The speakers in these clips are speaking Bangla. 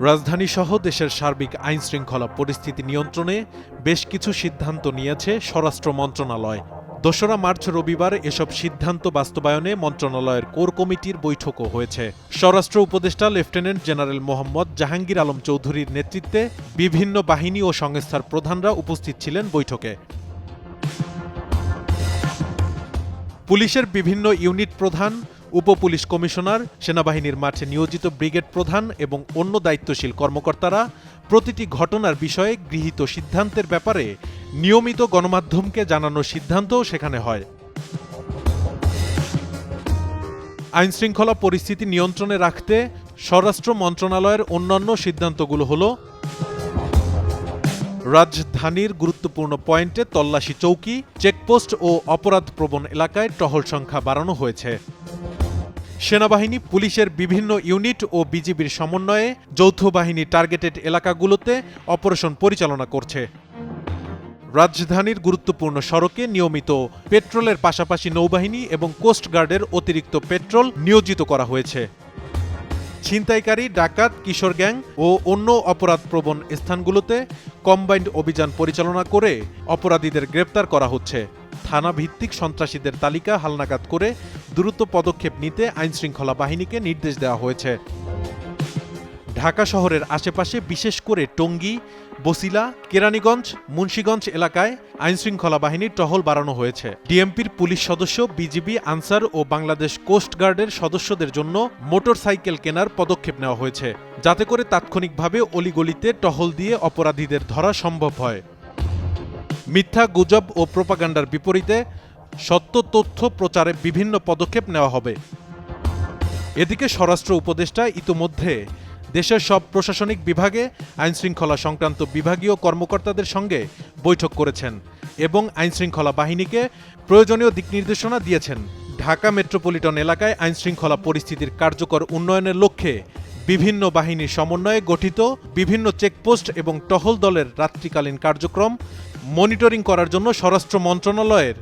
রাজধানী সহ দেশের সার্বিক আইন শৃঙ্খলা পরিস্থিতি নিয়ন্ত্রণে বেশ কিছু সিদ্ধান্ত নিয়েছে স্বরাষ্ট্র মন্ত্রণালয়। দোসরা মার্চ রবিবার এসব সিদ্ধান্ত বাস্তবায়নে মন্ত্রণালয়ের কোর কমিটির বৈঠকও হয়েছে। স্বরাষ্ট্র উপদেষ্টা লেফটেন্যান্ট জেনারেল মোহাম্মদ জাহাঙ্গীর আলম চৌধুরীর নেতৃত্বে বিভিন্ন বাহিনী ও সংস্থার প্রধানরা উপস্থিত ছিলেন বৈঠকে। পুলিশের বিভিন্ন ইউনিট প্রধান উপপুলিশ কমিশনার, সেনাবাহিনীর মাঠে নিয়োজিত ব্রিগেড প্রধান এবং অন্য দায়িত্বশীল কর্মকর্তারা প্রতিটি ঘটনার বিষয়ে গৃহীত সিদ্ধান্তের ব্যাপারে নিয়মিত গণমাধ্যমকে জানানোর সিদ্ধান্তও সেখানে হয়। আইনশৃঙ্খলা পরিস্থিতি নিয়ন্ত্রণে রাখতে স্বরাষ্ট্র মন্ত্রণালয়ের অন্যান্য সিদ্ধান্তগুলো হলো, রাজধানীর গুরুত্বপূর্ণ পয়েন্টে তল্লাশি চৌকি, চেকপোস্ট ও অপরাধপ্রবণ এলাকায় টহল সংখ্যা বাড়ানো হয়েছে। সেনাবাহিনী, পুলিশের বিভিন্ন ইউনিট ও বিজিবির সমন্বয়ে যৌথ বাহিনী টার্গেটেড এলাকাগুলোতে অপারেশন পরিচালনা করছে। রাজধানীর গুরুত্বপূর্ণ সড়কে নিয়মিত পেট্রোলের পাশাপাশি নৌবাহিনী এবং কোস্ট গার্ডের অতিরিক্ত পেট্রোল নিয়োজিত করা হয়েছে। ছিনতাইকারী ডাকাত, কিশোর গ্যাং ও অন্য অপরাধপ্রবণ স্থানগুলোতে কম্বাইন্ড অভিযান পরিচালনা করে অপরাধীদের গ্রেপ্তার করা হচ্ছে। থানা ভিত্তিক সন্ত্রাসীদের তালিকা হালনাগাদ করে দ্রুত পদক্ষেপ নিতে আইনশৃঙ্খলা বাহিনীকে নির্দেশ দেওয়া হয়েছে। ঢাকা শহরের আশেপাশে বিশেষ করে টঙ্গী, বসিলা, কেরানীগঞ্জ, মুন্সীগঞ্জ এলাকায় আইনশৃঙ্খলা বাহিনীর টহল বাড়ানো হয়েছে। ডিএমপির পুলিশ সদস্য, বিজিবি, আনসার ও বাংলাদেশ কোস্ট গার্ডের সদস্যদের জন্য মোটর সাইকেল কেনার পদক্ষেপ নেওয়া হয়েছে, যাতে করে তাৎক্ষণিকভাবে অলিগলিতে টহল দিয়ে অপরাধীদের ধরা সম্ভব হয়। মিথ্যা গুজব ও প্রোপাগান্ডার বিপরীতে সত্য তথ্য প্রচারে বিভিন্ন পদক্ষেপ নেওয়া হবে। এদিকে স্বরাষ্ট্র উপদেষ্টা ইতোমধ্যে দেশের সব প্রশাসনিক বিভাগে, আইনশৃঙ্খলা সংক্রান্ত বিভাগীয় কর্মকর্তাদের সঙ্গে বৈঠক করেছেন এবং আইনশৃঙ্খলা বাহিনীকে প্রয়োজনীয় দিক নির্দেশনা দিয়েছেন। ঢাকা মেট্রোপলিটন এলাকায় আইনশৃঙ্খলা পরিস্থিতির কার্যকর উন্নয়নের লক্ষ্যে বিভিন্ন বাহিনীর সমন্বয়ে গঠিত বিভিন্ন চেকপোস্ট এবং টহল দলের রাত্রিকালীন কার্যক্রম মনিটরিং করার জন্য স্বরাষ্ট্র মন্ত্রণালয়ের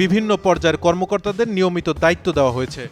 বিভিন্ন পর্যায়ের কর্মকর্তাদের নিয়মিত দায়িত্ব দেওয়া হয়েছে।